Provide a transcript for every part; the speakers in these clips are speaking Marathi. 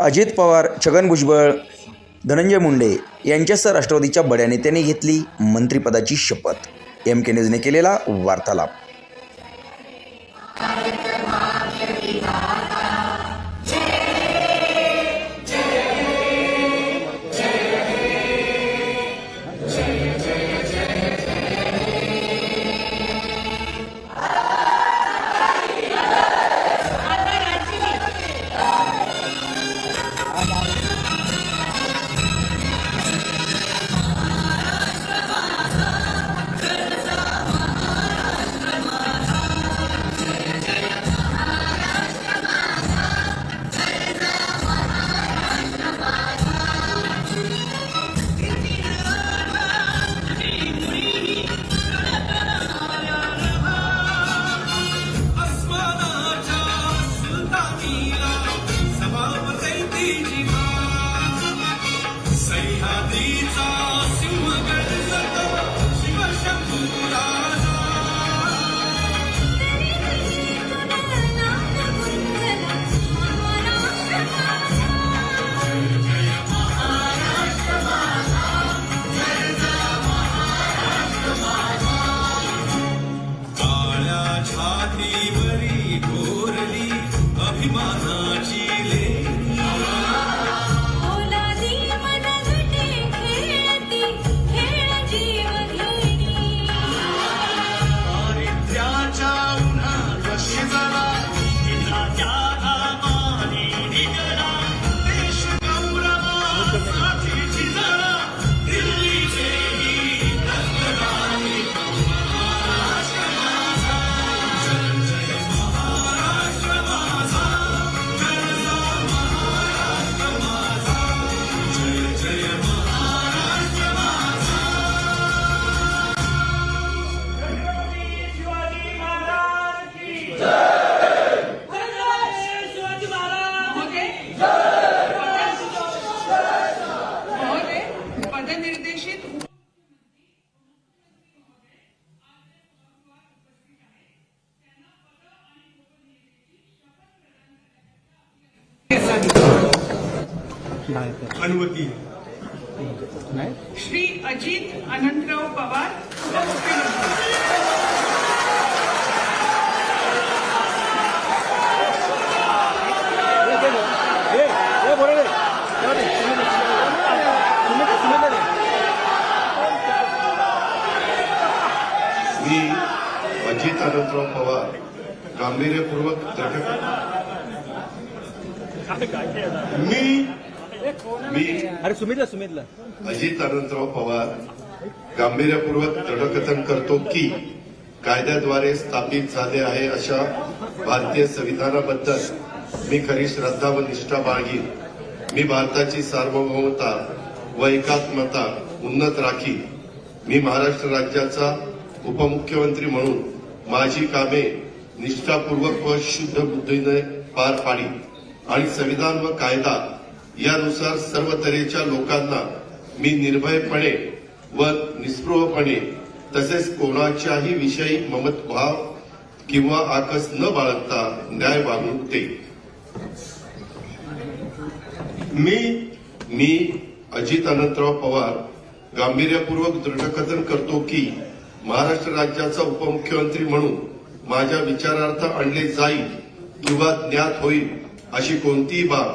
अजित पवार छगन भुजबळ धनंजय मुंडे यांच्यासह राष्ट्रवादीच्या बड्या नेत्यांनी घेतली मंत्रिपदाची शपथ. एम के न्यूजने केलेला वार्तालाप. अनुमती. श्री अजित अनंतराव पवार मी अजित अनंतराव पवार गांभीर्यपूर्वक मी मी अरे सुमितला सुमितला. अजित अनंतराव पवार गांभीर्यपूर्वक दृढकथन करतो की कायद्याद्वारे स्थापित झाले आहे अशा भारतीय संविधानाबद्दल मी खरी श्रद्धा व निष्ठा बाळगीन. मी भारताची सार्वभौमता व एकात्मता उन्नत राखी मी महाराष्ट्र राज्याचा उपमुख्यमंत्री म्हणून माझी कामे निष्ठापूर्वक व शुद्ध बुद्धीने पार पाडी आणि संविधान व कायदा यानुसार सर्व तऱ्हेच्या लोकांना मी निर्भयपणे व निस्पृहपणे तसेच कोणाच्याही विषयी ममत भाव किंवा आकस न बाळगता न्याय वागणूक देईन. मी मी अजित अनंतराव पवार गांभीर्यपूर्वक दृढकथन करतो की महाराष्ट्र राज्याचा उपमुख्यमंत्री म्हणून माझ्या विचारार्थ आणले जाईल किंवा ज्ञात होईल अशी कोणतीही बाब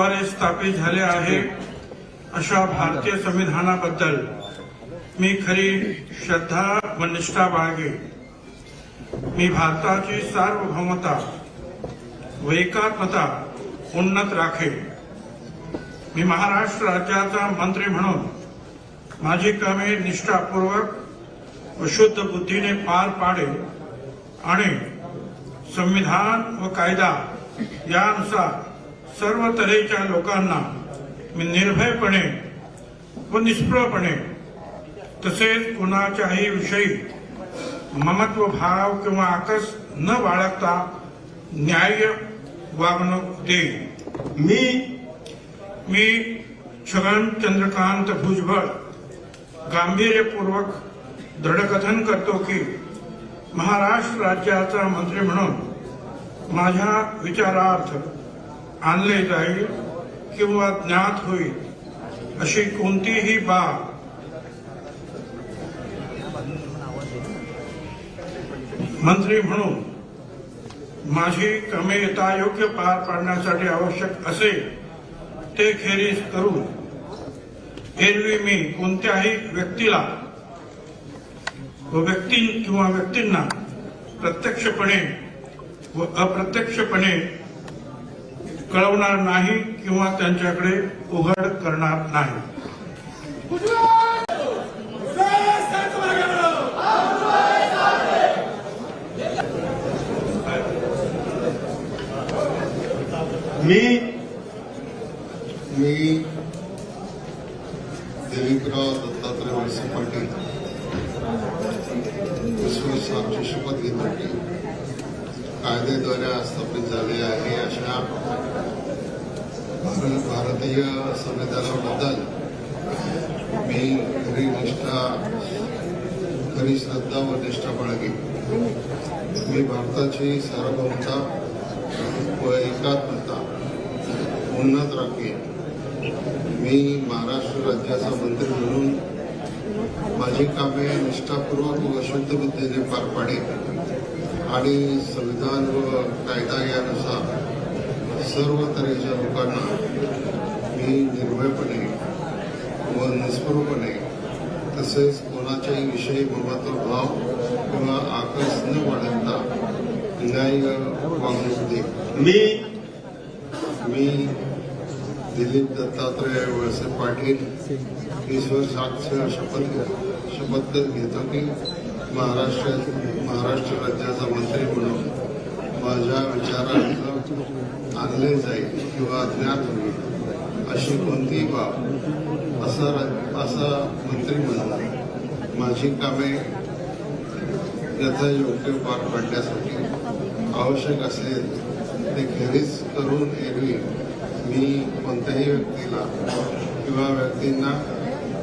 कायद्याद्वारे स्थापित झाले आहे अशा भारतीय संविधानाबद्दल मी खरी श्रद्धा व निष्ठा बाळगे मी भारताची सार्वभौमता व एकात्मता उन्नत राखे मी महाराष्ट्र राज्याचा मंत्री म्हणून माझी कामे निष्ठापूर्वक व शुद्ध बुद्धीने पार पाडे आणि संविधान व कायदा यानुसार सर्व तऱ्हेच्या लोकांना मी निर्भयपणे व निष्प्रपणे तसेच कुणाच्याही विषयी ममत्व भाव किंवा आकस न बाळगता न्याय वागणूक देईल मी मी छगन चंद्रकांत भुजबळ गांभीर्यपूर्वक दृढकथन करतो की महाराष्ट्र राज्याचा मंत्री म्हणून माझ्या विचारार्थ आणले जाईल किंवा ज्ञात होईल अशी कोणतीही बाब. मंत्री म्हणून माझी कामे योग्य पार पाडण्यासाठी आवश्यक असेल ते खेरीज करून एरवी मी कोणत्याही व्यक्तीला व व्यक्ती किंवा व्यक्तींना प्रत्यक्षपणे व अप्रत्यक्षपणे कळवणार नाही किंवा त्यांच्याकडे उघड करणार नाही. मी मी दिलीपराव दत्तात्रय वळसे पाटील. शपथ घेतो की कायद्याद्वारे स्थापित झाले आहे अशा भारतीय संविधानाबद्दल मी खरी निष्ठा खरी श्रद्धा व निष्ठा बाळगी मी भारताची सार्वभौमता व एकात्मता उन्नत राखेन. मी महाराष्ट्र राज्याचा मंत्री म्हणून माझी कामे निष्ठापूर्वक व शुद्ध बुद्धीने पार पाडेन आणि संविधान व कायदा यानुसार सर्व तऱ्हेच्या लोकांना मी निर्भयपणे व निस्पृहपणे तसेच कोणाच्याही विषयी ममत्व भाव किंवा आकस न बाळगता न्याय वागणूक देईन मी मी दिलीप दत्तात्रय वळसे पाटील ईश्वर साक्ष शपथ शपथ घेतो की महाराष्ट्र महाराष्ट्र राज्याचा मंत्री म्हणून माझ्या विचारार्थ आणले जाईल किंवा ज्ञात होईल अशी कोणतीही बाब. असा रा- असा मंत्री म्हणून माझी कामे यथायोग्य पार पाडण्यासाठी आवश्यक असेल ते घरीच करून एरवी मी कोणत्याही व्यक्तीला किंवा व्यक्तींना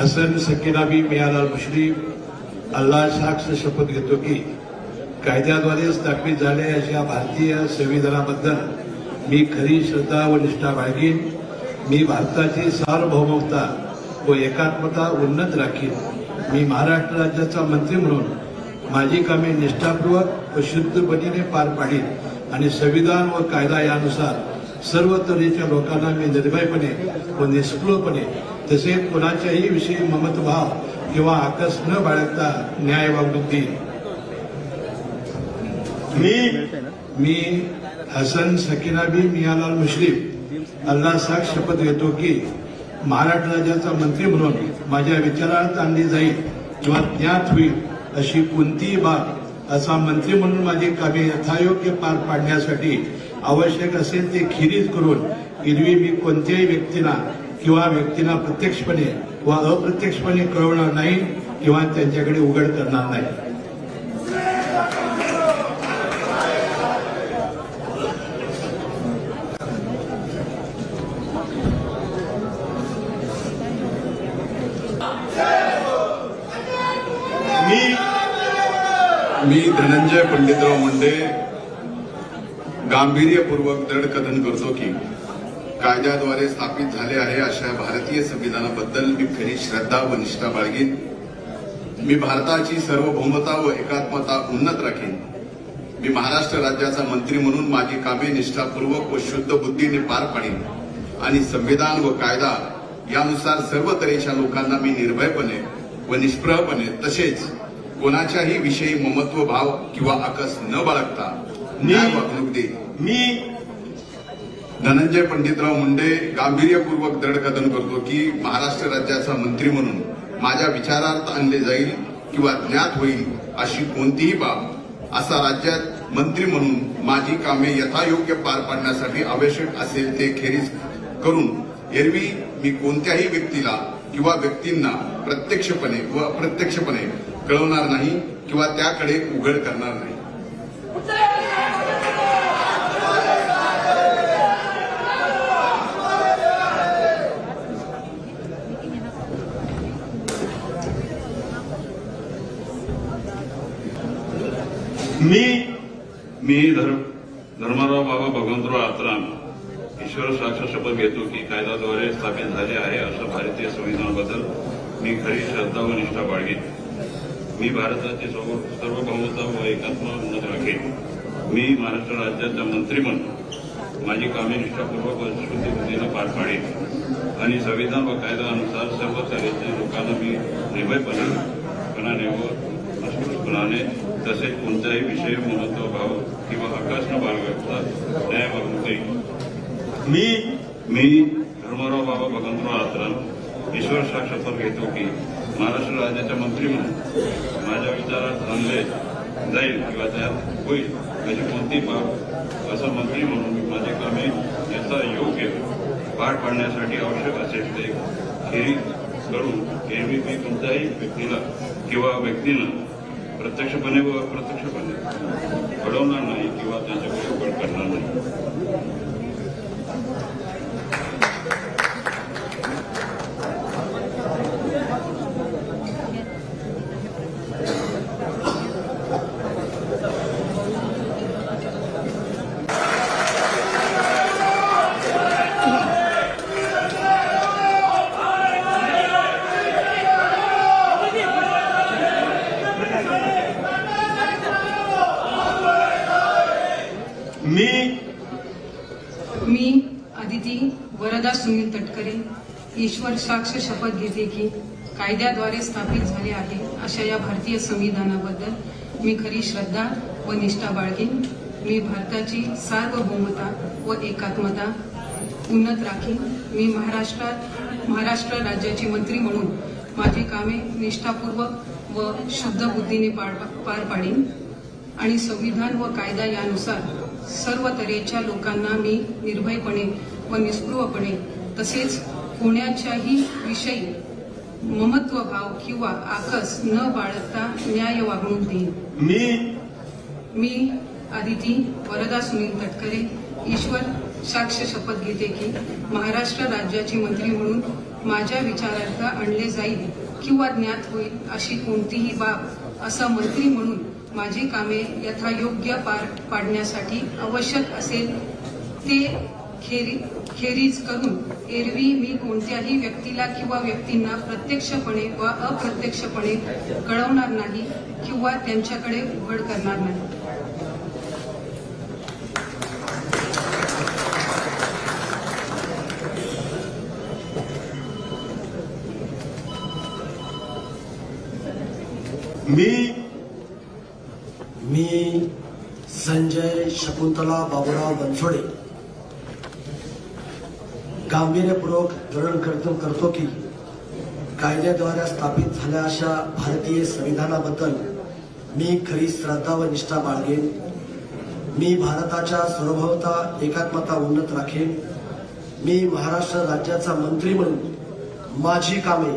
हसन सकीनाबी मियालाल मुश्रीफ अल्लाह साक्ष शपथ घेतो की कायद्याद्वारे स्थापित झाले अशा भारतीय संविधानाबद्दल मी खरी श्रद्धा व निष्ठा बाळगीन. मी भारताची सार्वभौमता व एकात्मता उन्नत राखीन. मी महाराष्ट्र राज्याचा मंत्री म्हणून माझी कामे निष्ठापूर्वक व शुद्धपणे पार पाडीन आणि संविधान व कायदा यानुसार सर्व तऱ्हेच्या लोकांना मी निर्भयपणे व निष्फळपणे तसेच कुणाच्याही विषयी ममतभाव किंवा आकस न बाळगता न्याय वागणूक देईन मी मी हसन सकिनाबी मियालाल मुश्रीफ अल्ला साख शपथ घेतो की महाराष्ट्र राज्याचा मंत्री म्हणून माझ्या विचारात आणली जाईल किंवा ज्ञात होईल अशी कोणतीही बाब असा मंत्री म्हणून माझी कामे यथायोग्य पार पाडण्यासाठी आवश्यक असेल ते खिरीज करून एरवी मी कोणत्याही व्यक्तीला किंवा व्यक्तींना प्रत्यक्षपणे वा अप्रत्यक्षपणे कळवणार नाही किंवा त्यांच्याकडे उघड करणार नाही. मी धनंजय पंडितराव मुंडे गांभीर्यपूर्वक दृढ कथन करतो की कायद्याद्वारे स्थापित झाले आहे अशा भारतीय संविधानाबद्दल मी खरी श्रद्धा व निष्ठा बाळगीन. मी भारताची सार्वभौमता व एकात्मता उन्नत राखीन. मी महाराष्ट्र राज्याचा मंत्री म्हणून माझी कामे निष्ठापूर्वक व शुद्ध बुद्धीने पार पाडीन आणि संविधान व कायदा यानुसार सर्व तऱ्हेच्या लोकांना मी निर्भयपणे व निष्प्रहपणे तसेच कोणाच्याही विषयी ममत्व भाव किंवा आकस न बाळगता न्याय वागणूक देईन. मी धनंजय पंडितराव मुंडे गांभीर्यपूर्वक दृढ कथन करतो की महाराष्ट्र राज्याचा मंत्री म्हणून माझ्या विचारार्थ आणले जाईल किंवा ज्ञात होईल अशी कोणतीही बाब असा राज्यात मंत्री म्हणून माझी कामे यथायोग्य पार पाडण्यासाठी आवश्यक असेल ते खेरीज करून एरवी मी कोणत्याही व्यक्तीला किंवा व्यक्तींना प्रत्यक्षपणे व अप्रत्यक्षपणे कळवणार नाही किंवा त्याकडे उघड करणार नाही. मी मी धर्म धर्मराव बाबा भगवंतराव आत्राम ईश्वर साक्ष शपथ घेतो की कायद्याद्वारे स्थापित झाले आहे असं भारतीय संविधानाबद्दल मी खरी श्रद्धा व निष्ठा बाळगेन. मी भारताचे सर्व सार्वभौमता व एकात्म उन्नत राखेन. मी महाराष्ट्र राज्याचा मंत्री म्हणून माझी कामे निष्ठापूर्वक व शुद्ध बुद्धीनं पार पाडेन. आणि संविधान व कायद्यानुसार सर्व तऱ्हेच्या लोकांना मी निर्भयपणे पणाने व अस्पृश्यपणाने तसेच कोणत्याही विषय महत्त्व भाव किंवा आकाश न बाळगता न्याय वागणूक देईन मी मी धर्मराव बाबा भगवंतराव आत्राम ईश्वर साक्ष शपथ घेतो की महाराष्ट्र राज्याच्या मंत्री म्हणून माझ्या विचारात आणले जाईल किंवा त्यात होईल अशी कोणती बाब असं मंत्री म्हणून माझे कामे याचा योग्य पार पाडण्यासाठी आवश्यक असेल ते खेरी करून एरवी मी कोणत्याही व्यक्तीला किंवा व्यक्तीला प्रत्यक्षपणे व अप्रत्यक्षपणे. घडवणार नाही किंवा त्यांच्याकडे उघड करणार नाही मी मी अदिती वरदा सुनील तटकरे ईश्वर साक्ष शपथ घेते की कायद्याद्वारे स्थापित झाले आहे अशा या भारतीय संविधानाबद्दल मी खरी श्रद्धा व निष्ठा बाळगेन. मी भारताची सार्वभौमता व एकात्मता उन्नत राखीन. मी महाराष्ट्रात महाराष्ट्र राज्याचे मंत्री म्हणून माझी कामे निष्ठापूर्वक व शुद्ध बुद्धीने पार पार पाडीन. आणि संविधान व कायदा यानुसार सर्व तऱ्हेच्या लोकांना मी निर्भयपणे व निस्पृहपणे तसेच कोणाच्याही विषयी ममत्व भाव किंवा आकस न बाळगता न्याय वागणूक देईन. मी? मी आदिती वरदा सुनील तटकरे ईश्वर साक्ष शपथ घेते की महाराष्ट्र राज्याचे मंत्री म्हणून माझ्या विचारार्थ आणले जाईल किंवा ज्ञात होईल अशी कोणतीही बाब असं मंत्री म्हणून माझी कामे यथायोग्य पार पाडण्यासाठी आवश्यक असेल ते खेरी खेरीज करून एरवी मी कोणत्याही व्यक्तीला किंवा व्यक्तींना प्रत्यक्षपणे व अप्रत्यक्षपणे कळवणार नाही किंवा त्यांच्याकडे उघड करणार नाही. मी मी संजय शकुंतला बाबुराव बनसोडे. गांभीर्यपूर्वक दृढ कर्तन करतो की कायद्याद्वारे स्थापित झाल्या अशा भारतीय संविधानाबद्दल मी खरी श्रद्धा व निष्ठा बाळगेन. मी भारताच्या सार्वभौमता एकात्मता उन्नत राखेन. मी महाराष्ट्र राज्याचा मंत्री म्हणून माझी कामे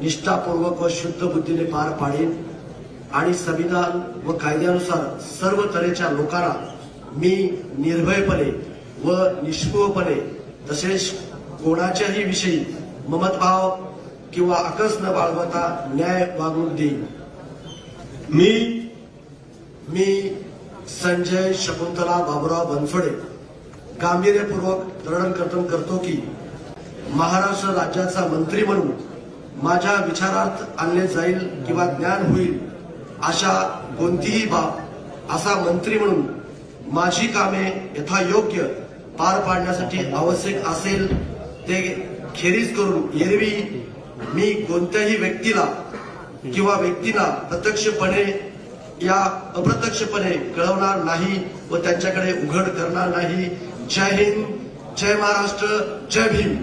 निष्ठापूर्वक व शुद्ध बुद्धीने पार पाडेन आणि संविधान व कायद्यानुसार सर्व तऱ्हेच्या लोकांना मी निर्भयपणे व निष्पूपणे तसेच कोणाच्याही विषयी ममतभाव किंवा आकस न बाळगता न्याय वागणूक देईन. मी मी संजय शकुंतला बाबुराव बनसोडे गांभीर्यपूर्वक दृढ कर्तन करतो की महाराष्ट्र राज्याचा मंत्री म्हणून माझ्या विचारात आणले जाईल किंवा ज्ञान होईल अशा कोणतीही बाब असा मंत्री म्हणून माझी कामे यथायोग्य पार पाडण्यासाठी आवश्यक असेल ते खेरीज करून एरवी मी कोणत्याही व्यक्तीला किंवा व्यक्तींना प्रत्यक्षपणे या अप्रत्यक्षपणे कळवणार नाही व त्यांच्याकडे उघड करणार नाही. जय हिंद जय महाराष्ट्र जय भीम.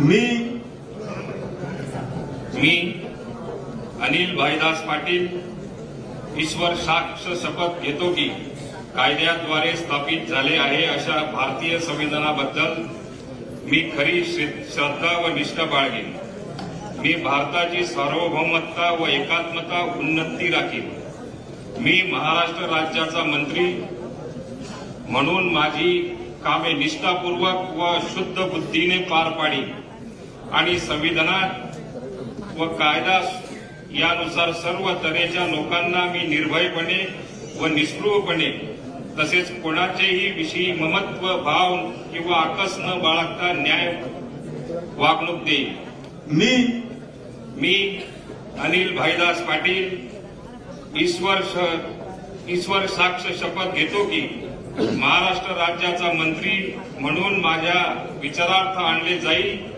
मी मी अनिल भाईदास पाटील ईश्वर साक्ष शपथ घेतो की कायद्याद्वारे स्थापित झाले आहे अशा भारतीय संविधानाबद्दल मी खरी श्रद्धा व निष्ठा बाळगेन. मी भारताची सार्वभौमत्ता व एकात्मता उन्नती राखीन. मी महाराष्ट्र राज्याचा मंत्री म्हणून माझी कामे निष्ठापूर्वक व शुद्ध बुद्धीने पार पाडी आणि संविधानात व कायदा यानुसार सर्व तऱ्हेच्या लोकांना मी निर्भयपणे व निष्ठुरपणे तसेच कोणाचेही विषयी ममत्व भाव किंवा आकस न बाळगता न्याय वागणूक देईन. मी? मी अनिल भाईदास पाटील ईश्वर ईश्वर साक्ष शपथ घेतो की महाराष्ट्र राज्याचा मंत्री म्हणून माझ्या विचारार्थ आणले जाईल.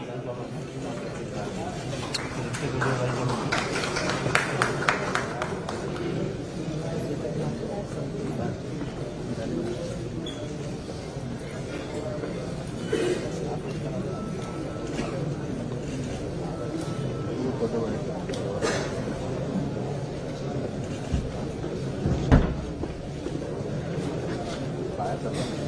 Gracias.